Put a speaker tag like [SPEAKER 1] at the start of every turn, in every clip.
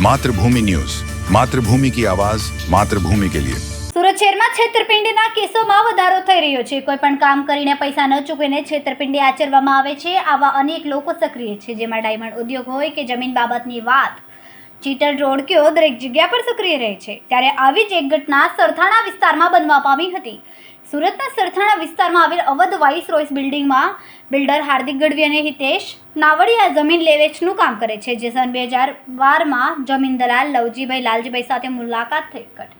[SPEAKER 1] Mathrubhumi news. Mathrubhumi કી આવાજ, માતૃભૂમિ કે લિયે.
[SPEAKER 2] સુરત શહેરમાં છેતરપિંડીના કેસોમાં વધારો થઈ રહ્યો છે. કોઈ પણ કામ કરીને પૈસા ન ચૂકવીને છેતરપિંડી આચરવામાં આવે છે. આવા અનેક લોકો સક્રિય છે, જેમાં ડાયમંડ ઉદ્યોગ હોય કે જમીન બાબતની વાત. ચીટર રોડકીઓ દરેક જગ્યા પર સક્રિય રહે છે? ત્યારે આવી જ એક ઘટના સરથાણા વિસ્તારમાં બનવા પામી હતી. સુરતના સરથાણા વિસ્તારમાં આવેલ અવધ વાઇસ રોયસ બિલ્ડિંગમાં બિલ્ડર હાર્દિક ગઢવી અને હિતેશ નાવડિયા જમીન લેવેચનું કામ કરે છે, જે સન બે હજાર બારમાં જમીન દલાલ લવજીભાઈ લાલજીભાઈ સાથે મુલાકાત થઈ કટ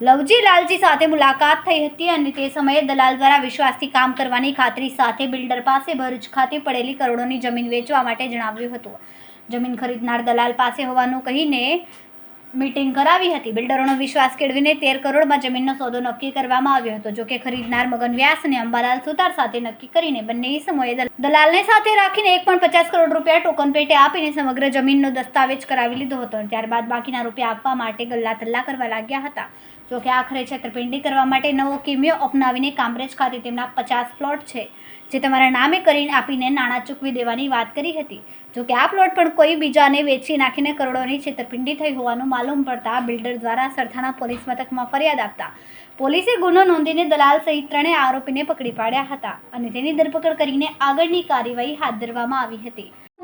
[SPEAKER 2] લવજી લાલજી સાથે મુલાકાત થઈ હતી અને તે સમયે દલાલ દ્વારા વિશ્વાસથી કામ કરવાની ખાતરી સાથે બિલ્ડર પાસે ભરૂચ ખાતે પડેલી કરોડોની જમીન વેચવા માટે જણાવ્યું હતું. જમીન ખરીદનાર દલાલ પાસે હોવાનું કહીને મીટિંગ કરાવી હતી. બિલ્ડરોનો વિશ્વાસ કેળવીને તેર કરોડમાં જમીનનો સોદો નક્કી કરવામાં આવ્યો હતો. જોકે ખરીદનાર મગન વ્યાસ અને અંબાલાલ સુતાર સાથે નક્કી કરીને બંને સમયે દલાલને સાથે રાખીને એક પણ પચાસ કરોડ રૂપિયા ટોકન પેટે આપીને સમગ્ર જમીનનો દસ્તાવેજ કરાવી લીધો હતો. ત્યારબાદ બાકીના રૂપિયા આપવા માટે ગલ્લા તલ્લા કરવા લાગ્યા હતા. જોકે આખરે છેતરપિંડી કરવા માટે નવો કિમિયો અપનાવીને કામરેજ ખાતે તેમના પચાસ પ્લોટ છે, જે તમારા નામે કરીને આપીને નાણાં ચૂકવી દેવાની વાત કરી હતી. જોકે આ પ્લોટ પણ કોઈ બીજાને વેચી નાખીને કરોડોની છેતરપિંડી થઈ હોવાનું માલુમ પડતા બિલ્ડર દ્વારા સરથાણા પોલીસ મથકમાં ફરિયાદ આપતા પોલીસે ગુનો નોંધીને દલાલ સહિત ત્રણેય આરોપીને પકડી પાડ્યા હતા અને તેની ધરપકડ કરીને આગળની કાર્યવાહી હાથ ધરવામાં આવી હતી.